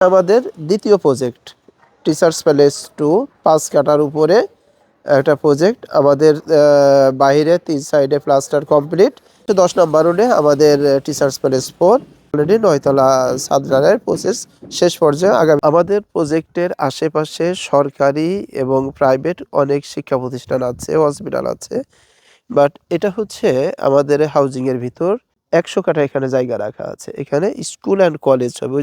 আমাদের দ্বিতীয় project teachers palace two পাঁচ কাটার উপরে একটা প্রজেক্ট আমাদের বাইরে তিন সাইডে প্লাস্টার কমপ্লিট দশ নম্বর রোডে আমাদের টিচার্স প্যালেস ফোর অলরেডি নয়তলা সাদরানের প্রসেস শেষ পর্যায়ে আগামী। আমাদের প্রজেক্টের আশেপাশে সরকারি এবং প্রাইভেট অনেক শিক্ষা প্রতিষ্ঠান আছে হসপিটাল আছে। বাট এটা হচ্ছে আমাদের হাউজিং এর ভিতর একশো কাঠা এখানে জায়গা রাখা আছে। এখানে স্কুল অ্যান্ড কলেজ হবে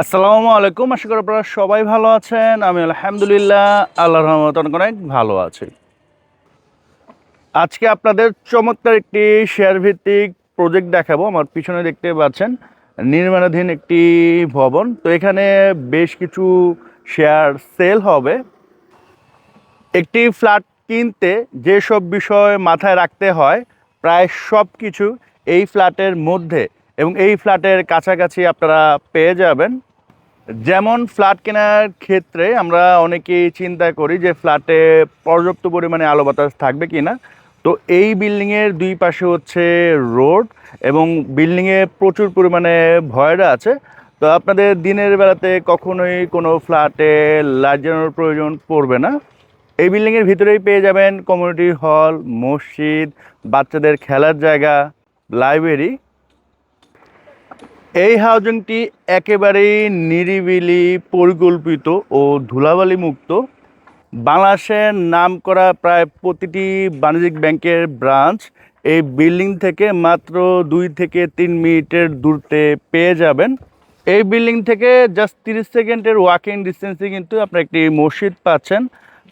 আসসালামু আলাইকুম। আশা করি আপনারা সবাই ভালো আছেন। আমি আলহামদুলিল্লাহ আল্লাহ রহমত অনেক ভালো আছি। আজকে আপনাদের চমৎকার একটি শেয়ার ভিত্তিক প্রজেক্ট দেখাবো। আমার পিছনে দেখতে পাচ্ছেন নির্মাণাধীন একটি ভবন। তো এখানে বেশ কিছু শেয়ার সেল হবে। একটি ফ্ল্যাট কিনতে যেসব বিষয় মাথায় রাখতে হয়, প্রায় সব কিছু এই ফ্ল্যাটের মধ্যে এবং এই ফ্ল্যাটের কাছাকাছি আপনারা পেয়ে যাবেন। যেমন ফ্ল্যাট কেনার ক্ষেত্রে আমরা অনেকেই চিন্তা করি যে ফ্ল্যাটে পর্যাপ্ত পরিমাণে আলো বাতাস থাকবে কি না তো এই বিল্ডিংয়ের দুই পাশে হচ্ছে রোড এবং বিল্ডিংয়ে প্রচুর পরিমাণে ভয়রা আছে। তো আপনাদের দিনের বেলাতে কখনোই কোনো ফ্ল্যাটে লাইট জ্বালানোর প্রয়োজন পড়বে না। এই বিল্ডিংয়ের ভিতরেই পেয়ে যাবেন কমিউনিটি হল, মসজিদ, বাচ্চাদের খেলার জায়গা, লাইব্রেরি এই হাউজিংটি একেবারেই নিরিবিলি, পরিকল্পিত ও ধুলাবালি মুক্ত। বাংলাদেশের নাম করা প্রায় প্রতিটি বাণিজ্যিক ব্যাংকের ব্রাঞ্চ এই বিল্ডিং থেকে মাত্র দুই থেকে তিন মিনিটের দূরতে পেয়ে যাবেন। এই বিল্ডিং থেকে জাস্ট তিরিশ সেকেন্ডের ওয়াকিং ডিস্টেন্সে কিন্তু আপনার একটি মসজিদ পাচ্ছেন।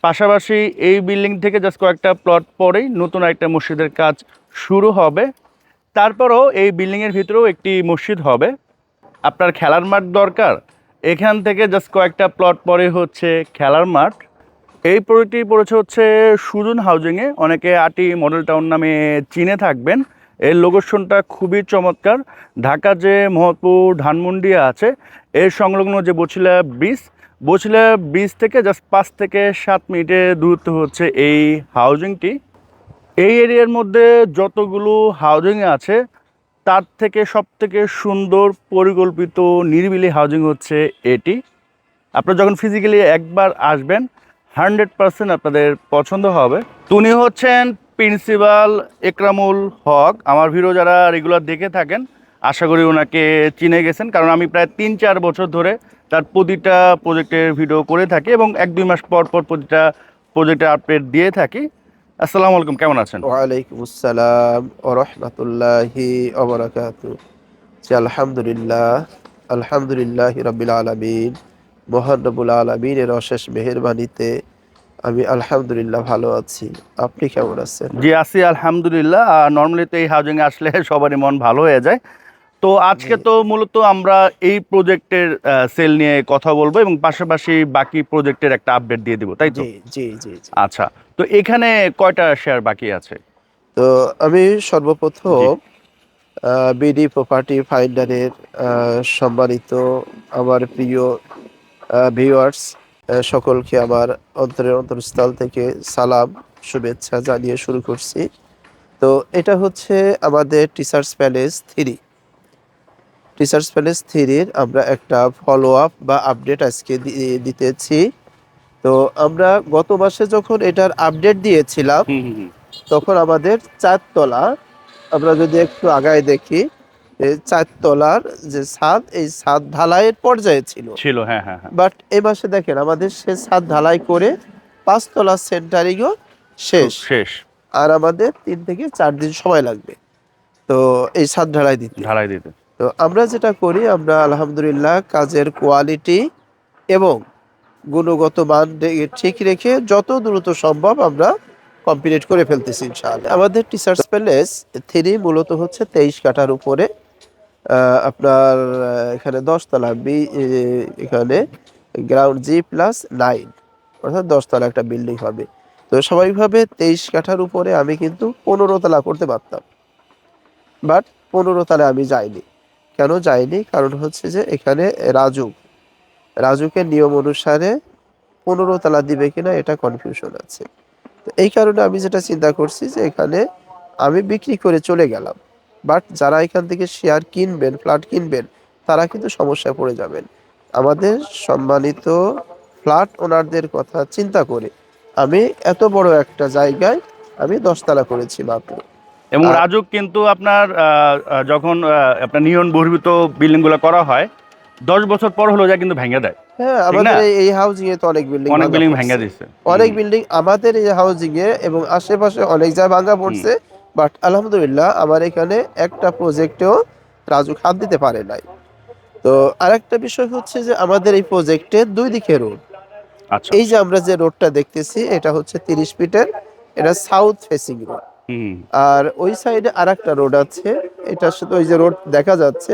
পাশাপাশি এই বিল্ডিং থেকে জাস্ট কয়েকটা প্লট পরেই নতুন একটা মসজিদের কাজ শুরু হবে। তারপরও এই বিল্ডিংয়ের ভিতরেও একটি মসজিদ হবে। আপনার খেলার মাঠ দরকার। এখান থেকে জাস্ট কয়েকটা প্লট পরে হচ্ছে খেলার মাঠ। এই প্রজেক্টটি পড়েছে হচ্ছে সুজন হাউজিংয়ে। অনেকে আটি মডেল টাউন নামে চিনে থাকবেন। এর লোকেশনটা খুবই চমৎকার। ঢাকা যে মহৎপুর ধানমন্ডি আছে, এর সংলগ্ন যে বছিলা ব্রিজ বছিলা ব্রিজ থেকে জাস্ট পাঁচ থেকে সাত মিনিটের দূরত্ব হচ্ছে এই হাউজিংটি। এই এরিয়ার মধ্যে যতগুলো হাউজিং আছে, তার থেকে সব থেকে সুন্দর, পরিকল্পিত, নিরিবিলি হাউজিং হচ্ছে এটি। আপনারা যখন ফিজিক্যালি একবার আসবেন হান্ড্রেড পার্সেন্ট আপনাদের পছন্দ হবে। উনি হচ্ছেন প্রিন্সিপাল একরামুল হক। আমার ভিডিও যারা রেগুলার দেখে থাকেন, আশা করি ওনাকে চিনে গেছেন, কারণ আমি প্রায় তিন চার বছর ধরে তার প্রতিটা প্রজেক্টের ভিডিও করে থাকি এবং এক দুই মাস পর পর প্রতিটা প্রজেক্টের আপডেট দিয়ে থাকি। আসসালামু আলাইকুম কেমন আছেন? ওয়ালাইকুম আসসালাম ও রহমতুল্লাহি জি আলহামদুলিল্লাহ আলহামদুলিল্লাহ রবিল আলমিন মহান রবুল আলমিনের অশেষ মেহরবানিতে আমি আলহামদুলিল্লাহ ভালো আছি। আপনি কেমন আছেন? জি আছি আলহামদুলিল্লাহ। নর্মালি তো এই হাউজিংয়ে আসলে সবারই মন ভালো হয়ে যায়। তো আজকে তো মূলত আমরা এই প্রজেক্টের সেল নিয়ে কথা বলব এবং পাশাপাশি বাকি প্রজেক্টের একটা আপডেট দিয়ে দিব তাই তো? জি জি আচ্ছা তো এখানে কয়টা শেয়ার বাকি আছে? তো আমি সর্বপ্রথম বিডি প্রপার্টি ফাইন্ডারের সম্মানিত আমার প্রিয় ভিউয়ার্স সকলকে আমার অন্তরের অন্তরস্থল থেকে সালাম শুভেচ্ছা জানিয়ে শুরু করছি। তো এটা হচ্ছে আমাদের teachers palace three teachers palace থ্রির আমরা একটা ফলো আপ বা আপডেট আজকে দিতেছি। তো আমরা গত মাসে যখন এটার আপডেট দিয়েছিলাম। তখন আমাদের চারতলা আমরা যদি একটু আগায় দেখি এই চারতলার যে ছাদ এই ছাদ ঢালাইয়ের পর্যায়ে ছিল। ছিল হ্যাঁ হ্যাঁ হ্যাঁ। বাট এই মাসে দেখেন আমাদের সে ছাদ ঢালাই করে পাঁচতলা সেন্টারিংও শেষ। শেষ। আর আমাদের তিন থেকে চার দিন সময় লাগবে। তো এই ছাদ ঢালাই দিতে। ঢালাই দিতে। তো আমরা যেটা করি, আমরা আলহামদুলিল্লাহ কাজের কোয়ালিটি এবং গুণগত মান ঠিক রেখে যত দ্রুত সম্ভব আমরা কমপ্লিট করে ফেলতেছি ইনশাআল্লাহ। আমাদের টিচার্স প্যালেস থ্রি মূলত হচ্ছে তেইশ কাঠার উপরে আপনার এখানে দশতলা, বি এখানে গ্রাউন্ড জি প্লাস নাইন অর্থাৎ দশতলা একটা বিল্ডিং হবে। তো স্বাভাবিকভাবে তেইশ কাঠার উপরে আমি কিন্তু পনেরো তলা করতে পারতাম বাট পনেরো তলা আমি যাইনি। কেন যায়নি? কারণ হচ্ছে যে এখানে রাজু। রাজুকের নিয়ম অনুসারে পনেরো তালা দিবে কিনা এটা কনফিউশন আছে। তো এই কারণে আমি যেটা চিন্তা করছি যে এখানে আমি বিক্রি করে চলে গেলাম। বাট যারা এখান থেকে শেয়ার কিনবেন ফ্ল্যাট কিনবেন, তারা কিন্তু সমস্যায় পড়ে যাবেন। আমাদের সম্মানিত ফ্ল্যাট ওনারদের কথা চিন্তা করে আমি এত বড় একটা জায়গায় আমি দশতলা করেছি মাত্র। এবং রাজুক কিন্তু আপনার যখন আপনার নিয়ন বহির্ভূত বিল্ডিংগুলো করা হয় দশ বছর পর হলো যা কিন্তু ভেঙে দেয়। হ্যাঁ আমাদের এই- এই হাউজিং এ তো অনেক বিল্ডিং অনেক বিল্ডিং ভেঙে দিচ্ছে অনেক বিল্ডিং আমাদের এই হাউজিং এ এবং আশেপাশে অনেক ভাঙা পড়ছে বাট আলহামদুলিল্লাহ আমার এখানে একটা প্রজেক্টেও রাজু হাত দিতে পারে নাই। তো আরেকটা বিষয় হচ্ছে যে আমাদের এই প্রজেক্টে দুই দিকে রোড আচ্ছা। এই যে আমরা যে রোডটা দেখতেছি এটা হচ্ছে তিরিশ ফিটের এটা সাউথ ফেসিং রোড আর ওই সাইডে আরেকটা রোড আছে এটা শুধু ওই যে রোড দেখা যাচ্ছে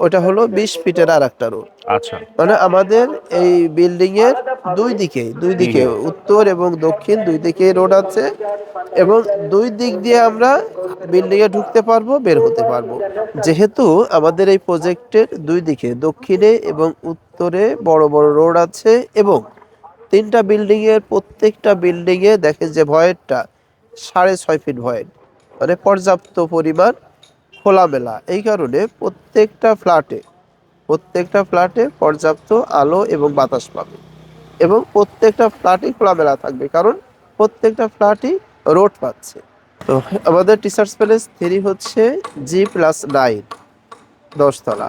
ওটা হলো বিশ ফিটের আর একটা রোড। আচ্ছা। মানে আমাদের এই বিল্ডিং এর দুই দিকে দুই দিকে উত্তর এবং দক্ষিণ দুই দিকে রোড আছে এবং দুই দিক দিয়ে আমরা বিল্ডিং এ ঢুকতে পারব বের হতে পারব। যেহেতু আমাদের এই প্রজেক্টের দুই দিকে দক্ষিণে এবং উত্তরে বড় বড় রোড আছে এবং তিনটা বিল্ডিং এর প্রত্যেকটা বিল্ডিং এ দেখে যে ভয়েরটা সাড়ে ছয় ফিট ভয়ের মানে পর্যাপ্ত পরিমাণ খোলামেলা। এই কারণে প্রত্যেকটা ফ্ল্যাটে প্রত্যেকটা ফ্ল্যাটে পর্যাপ্ত আলো এবং বাতাস পাবে। এবং প্রত্যেকটা ফ্ল্যাটই খোলামেলা থাকবে, কারণ প্রত্যেকটা ফ্ল্যাটই রোড পাচ্ছে। তো আমাদের টিচার্স প্যালেস থ্রি হচ্ছে জি প্লাস নাইন দশতলা।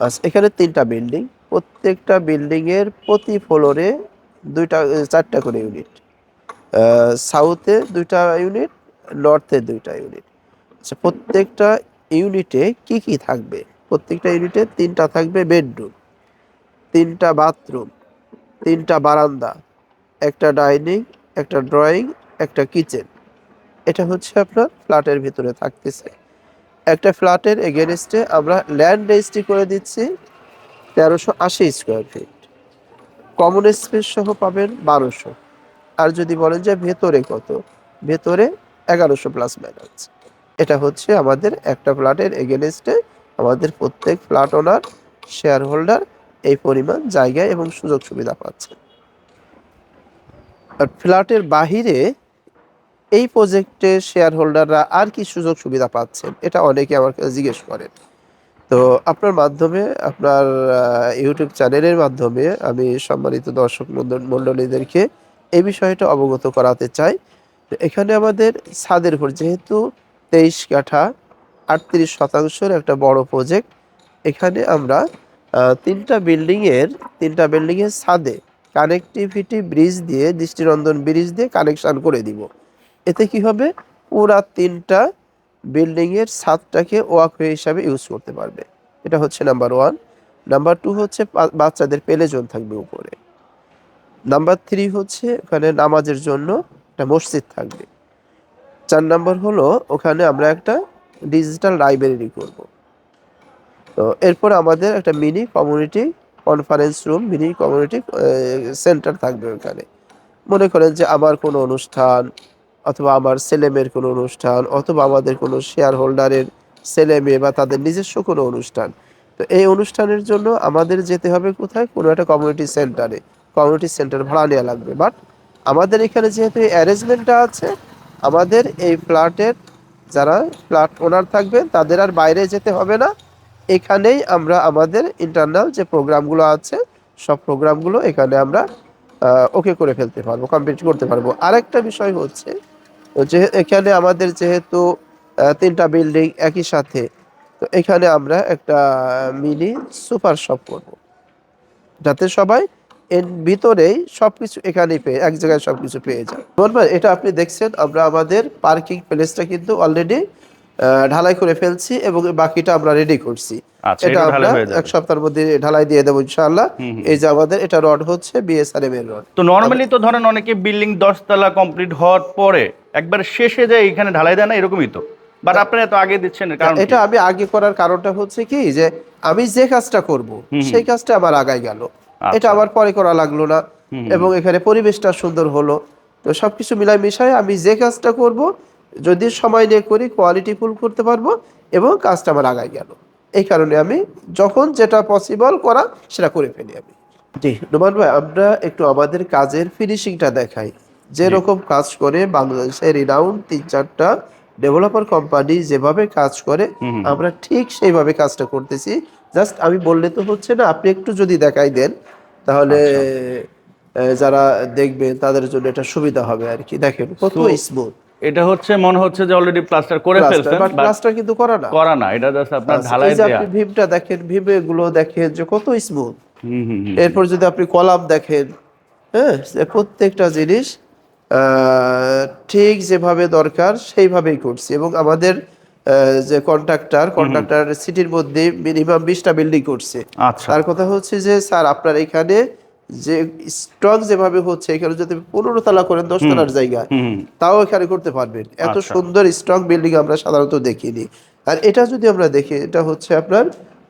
আচ্ছা এখানে তিনটা বিল্ডিং প্রত্যেকটা বিল্ডিংয়ের প্রতি ফ্লোরে দুইটা, চারটা করে ইউনিট সাউথে দুইটা ইউনিট নর্থে দুইটা ইউনিট আচ্ছা প্রত্যেকটা ইউনিটে কি কি থাকবে? প্রত্যেকটা ইউনিটে তিনটা থাকবে বেডরুম তিনটা বাথরুম তিনটা বারান্দা, একটা ডাইনিং একটা ড্রয়িং একটা কিচেন এটা হচ্ছে আপনার ফ্ল্যাটের ভিতরে থাকতেছে। একটা ফ্ল্যাটের এগেনস্টে আমরা ল্যান্ড রেজিস্ট্রি করে দিচ্ছি তেরোশো আশি স্কোয়ার ফিট কমন স্পেস সহ পাবেন বারোশো। আর যদি বলেন যে ভেতরে কত? ভেতরে এগারোশো প্লাস মাইনাস এটা হচ্ছে আমাদের একটা ফ্ল্যাটের এগেনস্টে আমাদের প্রত্যেক ফ্ল্যাট ওনার শেয়ার হোল্ডার এই পরিমাণ জায়গা এবং সুযোগ সুবিধা পাচ্ছে। আর ফ্ল্যাটের বাহিরে এই প্রজেক্টে শেয়ার হোল্ডাররা আর কি সুযোগ সুবিধা পাচ্ছেন? এটা অনেকে আমার কাছে জিজ্ঞেস করেন। তো আপনার মাধ্যমে, আপনার ইউটিউব চ্যানেলের মাধ্যমে আমি সম্মানিত দর্শক মণ্ডলীদেরকে এই বিষয়টা অবগত করাতে চাই এখানে আমাদের ছাদের উপর যেহেতু তেইশ কাঠা আটত্রিশ শতাংশের একটা বড় প্রজেক্ট এখানে আমরা তিনটা বিল্ডিং এর তিনটা বিল্ডিং এর ছাদে কানেক্টিভিটি ব্রিজ দিয়ে, দৃষ্টিনন্দন ব্রিজ দিয়ে কানেকশান করে দিব। এতে কি হবে? পুরা তিনটা বিল্ডিং এর ছাদটাকে ওয়াকওয়ে হিসাবে ইউজ করতে পারবে। এটা হচ্ছে নাম্বার ওয়ান নাম্বার টু হচ্ছে বাচ্চাদের পেলে জোন থাকবে উপরে। নাম্বার থ্রি হচ্ছে ওখানে নামাজের জন্য একটা মসজিদ থাকবে। চার নাম্বার হলো ওখানে আমরা একটা ডিজিটাল লাইব্রেরি করব। তো এরপর আমাদের একটা mini community conference room mini community centre থাকবে ওখানে। মনে করেন যে আমার কোনো অনুষ্ঠান অথবা আমার ছেলে মেয়ের কোনো অনুষ্ঠান অথবা আমাদের কোনো শেয়ার হোল্ডারের ছেলে মেয়ে বা তাদের নিজস্ব কোনো অনুষ্ঠান। তো এই অনুষ্ঠানের জন্য আমাদের যেতে হবে কোথায়? কোনো একটা কমিউনিটি সেন্টারে কমিউনিটি সেন্টার ভাড়া নেওয়া লাগবে। বাট আমাদের এখানে যেহেতু অ্যারেঞ্জমেন্টটা আছে, আমাদের এই ফ্ল্যাটের যারা ফ্ল্যাট ওনার থাকবেন, তাদের আর বাইরে যেতে হবে না। এখানেই আমরা আমাদের ইন্টারনাল যে প্রোগ্রামগুলো আছে, সব প্রোগ্রামগুলো এখানে আমরা ওকে করে ফেলতে পারব কমপ্লিট করতে পারব। আরেকটা বিষয় হচ্ছে, যে এখানে আমাদের যেহেতু তিনটা বিল্ডিং একই সাথে, তো এখানে আমরা একটা মিনি সুপার শপ করব। যাতে সবাই এর ভিতরেই সবকিছু এখানেই পেয়ে এক জায়গায় সবকিছু পেয়ে যায়। বলবেন এটা আপনি দেখছেন আমরা আমাদের পার্কিং প্লেসটা কিন্তু অলরেডি ঢালাই করে ফেলছি এবং বাকিটা আমরা রেডি করছি। আচ্ছা এটা আমরা এক সপ্তাহের মধ্যে ঢালাই দিয়ে দেবো ইনশাআল্লাহ। এই যে আমাদের এটা রড হচ্ছে বিএসআরএম এর রড তো নর্মালি তো ধরেন অনেকে বিল্ডিং দশতলা কমপ্লিট হওয়ার পরে একবার শেষে যায় এখানে ঢালাই দেয় না এরকমই তো। বাট আপনারা এত আগে দিচ্ছেন কারণ এটা আমি আগে করার কারণটা হচ্ছে কি যে আমি যে কাজটা করব সেই কাজটা আমার আগায় গেল। এটা আমার পরে করা লাগল না। এবং এখানে পরিবেশটা সুন্দর হলো। তো সবকিছু মিলাই মিশাই আমি যে কাজটা করব যদি সময় নিয়ে করি কোয়ালিটি ফুল করতে পারব এবং কাজটা আমার আগায় গেল। এই কারণে আমি যখন যেটা পসিবল করা সেটা করে ফেলি আমি। জি। নোমান ভাই আমরা একটু আমাদের কাজের ফিনিশিংটা দেখাই। যেরকম কাজ করে বাংলাদেশের রিনাউন্ড তিন চারটা ডেভেলপার কোম্পানি যেভাবে কাজ করে আমরা ঠিক সেইভাবে কাজটা করতেছি। জাস্ট আমি বললে তো হচ্ছে না আপনি একটু যদি দেখাই দেন তাহলে আচ্ছা। যারা দেখবে তাদের জন্য এটা সুবিধা হবে আর কি। দেখেন কত স্মুথ এটা হচ্ছে মনে হচ্ছে যে অলরেডি প্লাস্টার করে ফেলছেন বাট প্লাস্টার কিন্তু করা না। করা না এটা জাস্ট আপনার ঢালাই দেয়া। আপনি ভীমটা দেখেন ভীমে গুলো দেখেন যে কত স্মুথ হুম হুম হুম। এরপর যদি আপনি কলাম দেখেন হ্যাঁ প্রত্যেকটা জিনিস ঠিক যেভাবে দরকার সেইভাবেই করছি। এবং আমাদের যে কন্ট্রাক্টর কন্ট্রাক্টর সিটির মধ্যে মিনিমাম বিশটা বিল্ডিং করছে। আচ্ছা। তার কথা হচ্ছে যে স্যার আপনার এখানে যে স্টক যেভাবে হচ্ছে এখানে যদি পনেরো তলা করেন দশ তালার জায়গা। তাও এখানে করতে পারবেন। এত আচ্ছা। সুন্দর স্ট্রং বিল্ডিং আমরা সাধারণত দেখিনি। আর এটা যদি আমরা দেখি এটা হচ্ছে আপনার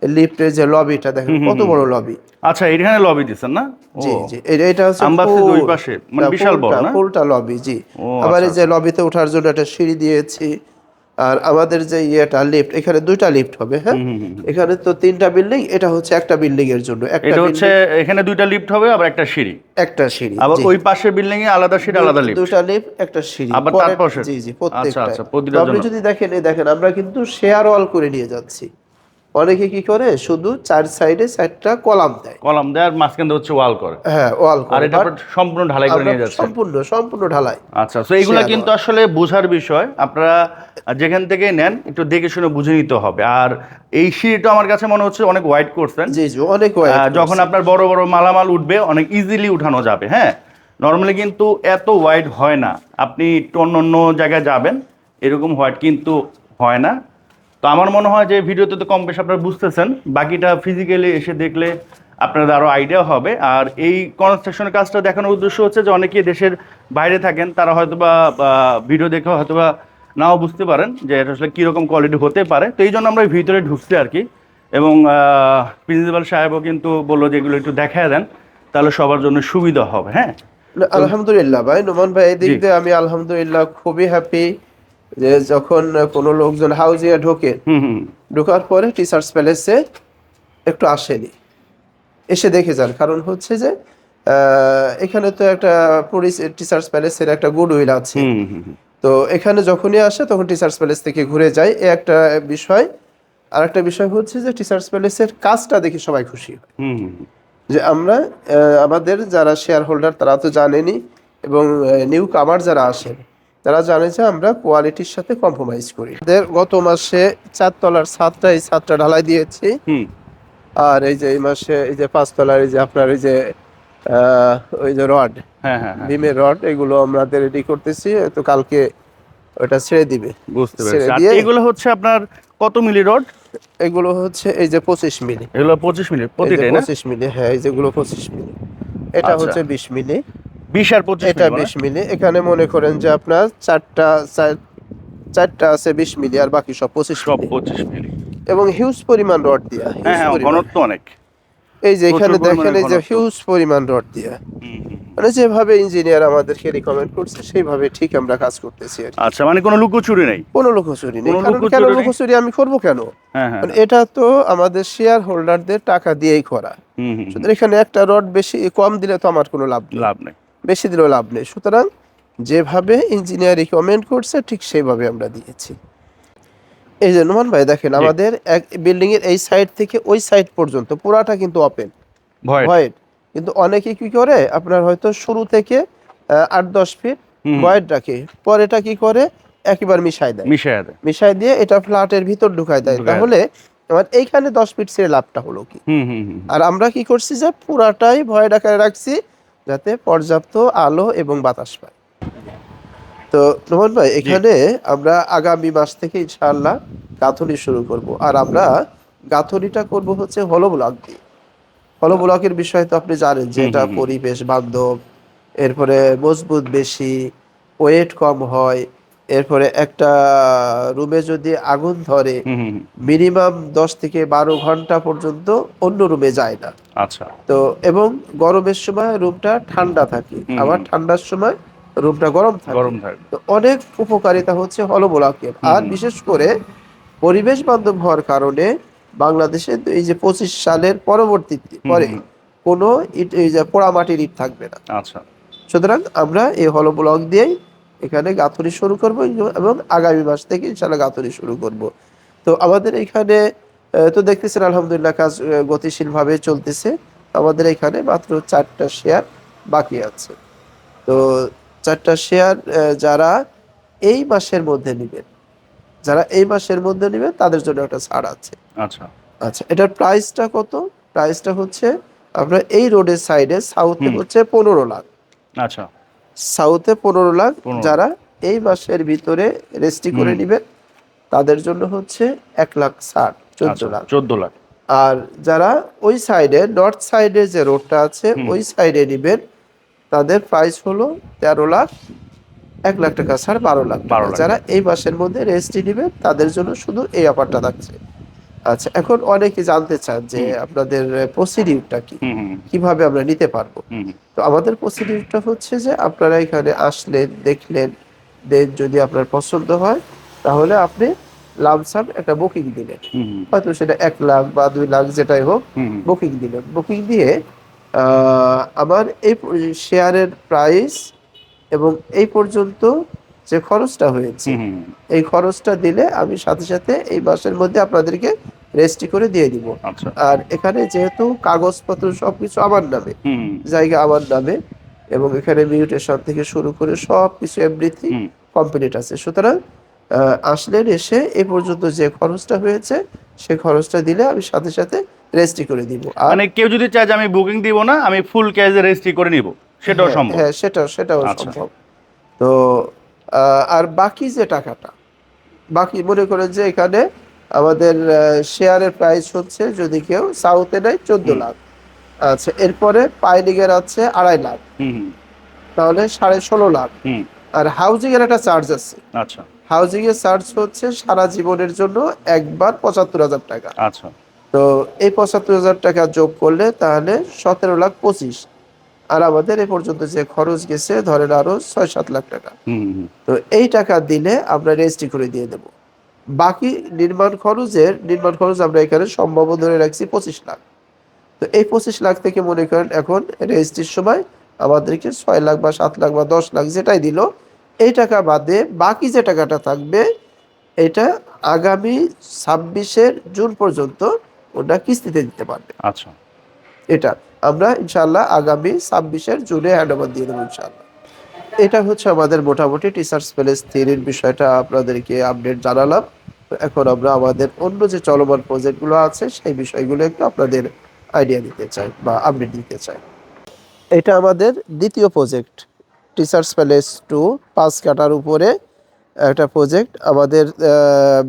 লিফটের যে লবিটা দেখেন কত বড় লবি। আচ্ছা এখানে লবি দিচ্ছেন না? জি জি এটা- হচ্ছে দুই পাশে, মানে বিশাল বড়, না? লবি জি। আবার এই আচ্ছা, যে লবিতে ওঠার জন্য একটা সিঁড়ি দিয়েছি আর আমাদের যে ইয়েটা লিফট এখানে দুইটা লিফট হবে হ্যাঁ? এখানে তো তিনটা বিল্ডিং এটা হচ্ছে একটা বিল্ডিং এর জন্য একটা এটা হচ্ছে এখানে দুইটা লিফট হবে আবার একটা সিঁড়ি। একটা সিঁড়ি আবার ওই পাশের বিল্ডিং এ আলাদা সিঁড়ি আলাদা লিফট দুটা লিফট একটা সিঁড়ি আবার তার পাশে? জি জি আচ্ছা, প্রত্যেকটা। আচ্ছা, আপনি যদি দেখেন এই দেখেন আমরা কিন্তু শেয়ার ওয়াল করে নিয়ে যাচ্ছি। অনেকে কি করে? শুধু চার সাইডে চারটা কলাম দেয়। কলাম দেয় আর মাঝখান হচ্ছে ওয়াল করে। হ্যাঁ ওয়াল আর এটা সম্পূর্ণ ঢালাই করে নিয়ে যাচ্ছে। সম্পূর্ণ সম্পূর্ণ ঢালাই। আচ্ছা তো এইগুলা Share কিন্তু আসলে বোঝার বিষয়। আপনারা যেখান থেকে নেন একটু দেখে শুনে বুঝে নিতে হবে। আর এই সিঁড়িটা আমার কাছে মনে হচ্ছে অনেক ওয়াইড করছেন। জি জি অনেক আহ, যখন আপনার বড় বড় মালামাল উঠবে অনেক ইজিলি উঠানো যাবে হ্যাঁ? নর্মালি কিন্তু এত ওয়াইড হয় না। আপনি একটু অন্য অন্য জায়গায় যাবেন এরকম হোয়াইট কিন্তু হয় না। তো আমার মনে হয় যে ভিডিওতে তো কম বেশ আপনারা বুঝতেছেন বাকিটা ফিজিক্যালি এসে দেখলে আপনাদের আরও আইডিয়া হবে। আর এই কনস্ট্রাকশনের কাজটা দেখানোর উদ্দেশ্য হচ্ছে যে অনেকেই দেশের বাইরে থাকেন তারা হয়তো বা ভিডিও দেখে হয়তো বা নাও বুঝতে পারেন যে এটা আসলে কীরকম কোয়ালিটি হতে পারে। তো এই জন্য আমরা ভিতরে ঢুকছি আর কি। এবং প্রিন্সিপাল সাহেবও কিন্তু বলল যে এগুলো একটু দেখায় দেন তাহলে সবার জন্য সুবিধা হবে হ্যাঁ? আলহামদুলিল্লাহ ভাই নোমান ভাই এই দিক দিয়ে আমি আলহামদুলিল্লাহ খুবই হ্যাপি যে যখন কোনো লোকজন হাউজিয়া ঢোকে হুম হুম। ঢোকার পরে টিচার্স প্যালেসে একটু আসেনি। এসে দেখে যান। কারণ হচ্ছে যে এখানে তো একটা পুলিশ টিচার্স প্যালেসের একটা গুড উইল আছে। হুম হুম হুম। তো এখানে যখনই আসে তখন টিচার্স প্যালেস থেকে ঘুরে যায়। এ একটা বিষয়। আর একটা বিষয় হচ্ছে যে টিচার্স প্যালেসের কাজটা দেখে সবাই খুশি হয়। যে আমরা আমাদের যারা শেয়ার হোল্ডার তারা তো জানেনি এবং নিউ কামার যারা আসেন তারা জানে যে আমরা কোয়ালিটির সাথে কম্প্রোমাইজ করি। গত মাসে চারতলার ছাদটা এই ছাদটা ঢালাই দিয়েছি। আর এই যে এই মাসে এই যে পাঁচতলার এই যে আপনার এই যে ওই যে রড হ্যাঁ হ্যাঁ হ্যাঁ। বিমের রড এগুলো আমাদের রেডি করতেছি তো কালকে ওটা ছেড়ে দিবে। বুঝতে দিয়ে- এগুলো হচ্ছে আপনার কত মিলি রড? এগুলো হচ্ছে এই যে পঁচিশ মিলি। এগুলো পঁচিশ মিলি প্রতিটাই পঁচিশ মিলি হ্যাঁ এই যেগুলো পঁচিশ মিলি। এটা আচ্ছা। হচ্ছে বিশ মিলি। বিশ আর পঁচিশ এটা বিশ মিলি। এখানে মনে করেন যে আপনার চারটা চার- চারটা আছে বিশ মিলি আর বাকি সব পঁচিশ সব পঁচিশ মিলি। এবং হিউজ পরিমাণ রড দিয়া হ্যাঁ হ্যাঁ। ঘনত্ব অনেক। এই যে এখানে দেখেন এই যে হিউজ পরিমাণ রড দিয়া। মানে যেভাবে ইঞ্জিনিয়ার আমাদেরকে রিকমেন্ড করছে সেইভাবে ঠিক আমরা কাজ করতেছি আর আচ্ছা মানে কোনো লুকোচুরি নেই? কোনো লুকোচুরি নেই। কোনো লুকোচুরি আমি করব কেন? হ্যাঁ হ্যাঁ কারণ এটা তো আমাদের শেয়ার হোল্ডারদের টাকা দিয়েই করা। সুতরাং এখানে একটা রড বেশি কম দিলে তো আমার কোনো লাভ লাভ নেই। বেশি দিলেও লাভ নেই। সুতরাং যেভাবে ইঞ্জিনিয়ার রিকমেন্ড করছে ঠিক সেইভাবে আমরা দিয়েছি। এই যে নোমান ভাই দেখেন আমাদের এক বিল্ডিং এর এই সাইড থেকে ওই সাইড পর্যন্ত পুরাটা কিন্তু ওপেন ভয় ভয়েড কিন্তু অনেকে কি করে আপনার হয়তো শুরু থেকে আট দশ ফিট। ভয়েড রাখে। পরেটা কি করে একেবারে মিশাই দেয়। মিশে দেয়। মিশাই দিয়ে এটা ফ্ল্যাটের ভিতর ঢুকাই দেয়। ঢুকায় দেয়। তাহলে আমার এইখানে দশ ফিট ছেড়ে লাভটা হলো কি? হুম হুম হুম আর আমরা কি করছি যে পুরাটাই ভয় আকারে রাখছি। যাতে পর্যাপ্ত আলো এবং বাতাস পায়। তো রোহন ভাই এখানে আমরা আগামী মাস থেকে ইনশাআল্লাহ গাঁথনি শুরু করব। আর আমরা গাঁথনিটা করব হচ্ছে হলো ব্লক দিয়ে। হলো ব্লকের বিষয়ে তো আপনি জানেন যে এটা। পরিবেশ বান্ধব এরপরে মজবুত বেশি ওয়েট কম হয় এরপরে একটা রুমে যদি আগুন ধরে। মিনিমাম দশ থেকে বারো ঘণ্টা পর্যন্ত অন্য রুমে যায় না। আচ্ছা। তো এবং গরমের সময় রুমটা ঠান্ডা থাকে। আবার ঠান্ডার সময় রুমটা গরম থাকে। গরম থাকে। তো অনেক উপকারিতা হচ্ছে হলবোলাকের আর বিশেষ করে পরিবেশ বান্ধব হওয়ার কারণে বাংলাদেশে এই যে পঁচিশ সালের পরবর্তী পরে কোনো ইট এই যে পোড়ামাটির ইট থাকবে না। আচ্ছা। সুতরাং আমরা এই হলো ব্লক দিয়েই এখানে গাঁথুনি শুরু করব এবং আগামী মাস থেকে ইনশাল্লাহ গাঁথুনি শুরু করব। তো আমাদের এখানে তো দেখতেছেন আলহামদুলিল্লাহ কাজ গতিশীলভাবে চলতেছে। আমাদের এখানে মাত্র চারটা শেয়ার বাকি আছে। তো চারটা শেয়ার যারা এই মাসের মধ্যে নেবেন যারা এই মাসের মধ্যে নেবেন তাদের জন্য একটা ছাড় আছে। আচ্ছা। আচ্ছা এটার প্রাইসটা কত? প্রাইসটা হচ্ছে আপনার এই রোডের সাইডে সাউথে হচ্ছে পনেরো লাখ। আচ্ছা। সাউথে পনেরো লাখ যারা এই মাসের ভিতরে রেজিস্ট্রি করে। নেবেন তাদের জন্য হচ্ছে এক লাখ ষাট চোদ্দ আচ্ছা লাখ। চোদ্দ লাখ। আর যারা ওই সাইডে নর্থ সাইডে যে রোডটা আছে ওই সাইডে নেবেন তাদের প্রাইস হলো তেরো লাখ এক লাখ টাকা ছাড় বারো লাখ 12 টাকা লাখ। যারা এই মাসের মধ্যে রেজিস্ট্রি নেবেন তাদের জন্য শুধু এই অফারটা থাকছে। আচ্ছা এখন অনেকে জানতে চান যে আপনাদের প্রসিডিউরটা কি? কীভাবে আমরা নিতে পারব? তো আমাদের প্রসিডিউরটা হচ্ছে যে আপনারা এখানে আসলেন দেখলেন দেন যদি আপনার পছন্দ হয় তাহলে আপনি লামসাম একটা বুকিং দিলেন। হয়তো সেটা এক লাখ বা দুই লাখ যেটাই হোক বুকিং দিলেন। বুকিং দিয়ে আমার এই শেয়ারের প্রাইস এবং এই পর্যন্ত যে খরচটা হয়েছে এই খরচটা দিলে আমি সাথে সাথে এই মাসের মধ্যে আপনাদেরকে রেজিস্ট্রি করে দিয়ে দিব। আচ্ছা। আর এখানে যেহেতু কাগজপত্র সবকিছু আমার নামে জায়গা আমার নামে এবং এখানে মিউটেশন থেকে শুরু করে সব কিছু এভরিথিং কমপ্লিট আছে। সুতরাং আসলেন এসে এ পর্যন্ত যে খরচটা হয়েছে সে খরচটা দিলে আমি সাথে সাথে রেজিস্ট্রি করে দিব। মানে কেউ যদি চায় যে আমি বুকিং দিব না আমি ফুল ক্যাশে রেজিস্ট্রি করে নিব সেটাও হ্যাঁ, সম্ভব। হ্যাঁ সেটাও সেটাও আচ্ছা। সম্ভব। তো আর বাকি যে টাকাটা বাকি মনে করেন যে এখানে আমাদের শেয়ারের প্রাইস হচ্ছে যদি কেউ সাউথে নেয় চোদ্দ লাখ। আচ্ছা এরপরে পাইলিংয়ের আছে আড়াই লাখ। তাহলে সাড়ে ষোলো লাখ। হুম। আর হাউজিং এর একটা চার্জ আছে। আচ্ছা। হাউজিং এর চার্জ হচ্ছে সারা জীবনের জন্য একবার পঁচাত্তর হাজার টাকা। আচ্ছা। তো এই পঁচাত্তর হাজার টাকা যোগ করলে তাহলে সতেরো লাখ পঁচিশ। আর আমাদের এ পর্যন্ত যে খরচ গেছে ধরেন আরও ছয় সাত লাখ টাকা। তো এই টাকা দিলে আমরা রেজিস্ট্রি করে দিয়ে দেব। বাকি নির্মাণ খরচের নির্মাণ খরচ আমরা এখানে সম্ভব ধরে রাখছি পঁচিশ লাখ। তো এই পঁচিশ লাখ থেকে মনে করেন এখন রেজিস্ট্রির সময় আমাদেরকে ছয় লাখ বা সাত লাখ বা দশ লাখ যেটাই দিল এই টাকা বাদে বাকি যে টাকাটা থাকবে এটা আগামী ছাব্বিশের জুন পর্যন্ত ওটা কিস্তিতে দিতে পারবে। আচ্ছা। এটা। আমরা ইনশাল্লাহ আগামী ছাব্বিশের জুনে হ্যান্ড ওভার দিয়ে দেবো ইনশাল্লাহ এটা হচ্ছে আমাদের মোটামুটি টিচার্স প্লেস থিরির বিষয়টা আপনাদেরকে আপডেট জানালাম। এখন আমরা আমাদের অন্য যে চলমান প্রজেক্টগুলো আছে, সেই বিষয়গুলো একটু আপনাদের আইডিয়া দিতে চাই বা আপডেট দিতে চাই। এটা আমাদের দ্বিতীয় প্রজেক্ট টিচার্স প্যালেস টু পাঁচ কাটার উপরে একটা প্রজেক্ট আমাদের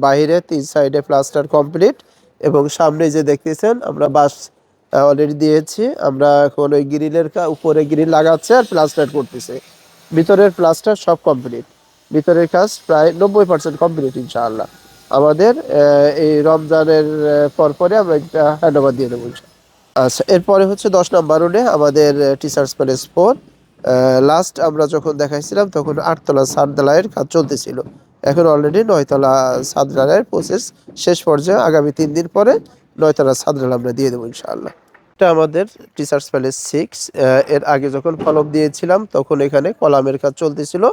বাইরে তিন সাইডে প্লাস্টার কমপ্লিট এবং সামনে যে দেখতেছেন, আমরা বাস অলরেডি দিয়েছি। আমরা এখন ওই গ্রিলের উপরে গ্রিল লাগাচ্ছে আর প্লাস্টার করতেছে। ভিতরের প্লাস্টার সব কমপ্লিট ভিতরের কাজ প্রায় নব্বই পার্সেন্ট কমপ্লিট ইনশাআল্লাহ। আমাদের এই রমজানের পরপরে আমরা একটা হ্যান্ড ওভার দিয়ে দেবো আচ্ছা এরপরে হচ্ছে দশ নম্বর রোডে আমাদের টিচার্স প্যালেস ফোর লাস্ট আমরা যখন দেখাইছিলাম তখন আটতলা সাত ঢালাইয়ের কাজ চলতেছিল। এখন অলরেডি নয়তলা সাত প্রসেস শেষ পর্যায়ে আগামী তিন দিন পরে নয়তলা সাত আমরা দিয়ে দেবো ইনশাআল্লাহ। এটা আমাদের টিচার্স প্যালেস সিক্স এর আগে যখন ফলক দিয়েছিলাম, তখন এখানে কলামের কাজ চলতেছিল,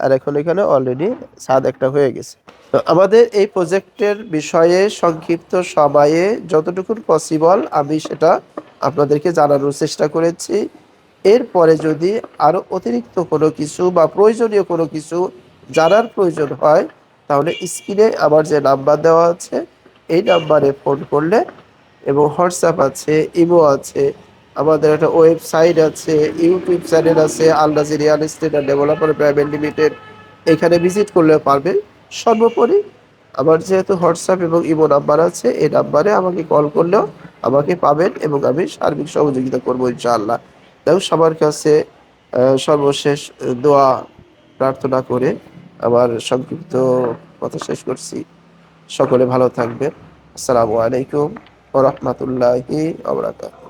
আর এখন এখানে অলরেডি ছাদ একটা হয়ে গেছে। তো আমাদের এই প্রজেক্টের বিষয়ে সংক্ষিপ্ত সময়ে যতটুকু পসিবল আমি সেটা আপনাদেরকে জানানোর চেষ্টা করেছি। এরপরে যদি আরও অতিরিক্ত কোনো কিছু বা প্রয়োজনীয় কোনো কিছু জানার প্রয়োজন হয়, তাহলে স্ক্রিনে আমার যে নাম্বার দেওয়া আছে, এই নাম্বারে ফোন করলে এবং হোয়াটসঅ্যাপ আছে, ইমো আছে, আমাদের একটা ওয়েবসাইট আছে, ইউটিউব চ্যানেল আছে Alnazi real estate and developer private limited. এখানে ভিজিট করলে পারবেন সর্বোপরি আমার যেহেতু হোয়াটসঅ্যাপ এবং ইমো নাম্বার আছে, এই নাম্বারে আমাকে কল করলেও আমাকে পাবেন এবং আমি সার্বিক সহযোগিতা করব ইনশাআল্লাহ। এবং সবার কাছে সর্বশেষ দোয়া প্রার্থনা করে আমার সংক্ষিপ্ত কথা শেষ করছি। সকলে ভালো থাকবেন। আসসালামু আলাইকুম। ওরহমতুল্লাহি আবরাকাত